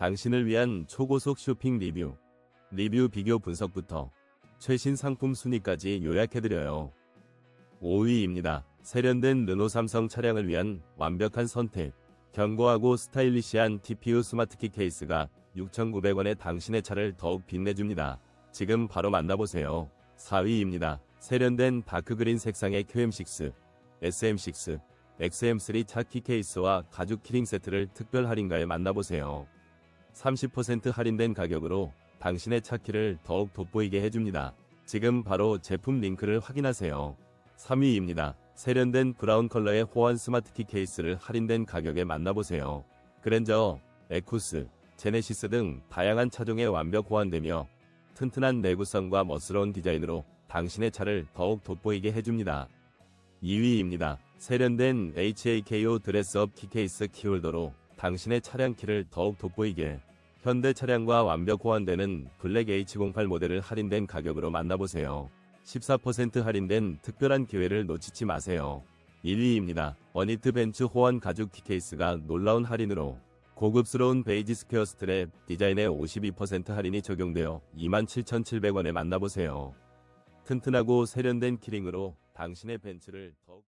당신을 위한 초고속 쇼핑 리뷰, 리뷰 비교 분석부터 최신 상품 순위까지 요약해드려요. 5위입니다. 세련된 르노 삼성 차량을 위한 완벽한 선택. 견고하고 스타일리시한 TPU 스마트키 케이스가 6,900원에 당신의 차를 더욱 빛내줍니다. 지금 바로 만나보세요. 4위입니다. 세련된 다크그린 색상의 QM6, SM6, XM3 차키 케이스와 가죽 키링 세트를 특별 할인가에 만나보세요. 30% 할인된 가격으로 당신의 차 키를 더욱 돋보이게 해줍니다. 지금 바로 제품 링크를 확인하세요. 3위입니다. 세련된 브라운 컬러의 호환 스마트키 케이스를 할인된 가격에 만나보세요. 그랜저, 에쿠스, 제네시스 등 다양한 차종에 완벽 호환되며 튼튼한 내구성과 멋스러운 디자인으로 당신의 차를 더욱 돋보이게 해줍니다. 2위입니다. 세련된 HAKO 드레스업 키케이스 키홀더로 당신의 차량 키를 더욱 돋보이게 현대 차량과 완벽 호환되는 블랙 H08 모델을 할인된 가격으로 만나보세요. 14% 할인된 특별한 기회를 놓치지 마세요. 1위입니다. 어니트 벤츠 호환 가죽 키케이스가 놀라운 할인으로 고급스러운 베이지 스퀘어 스트랩 디자인에 52% 할인이 적용되어 27,700원에 만나보세요. 튼튼하고 세련된 키링으로 당신의 벤츠를 더욱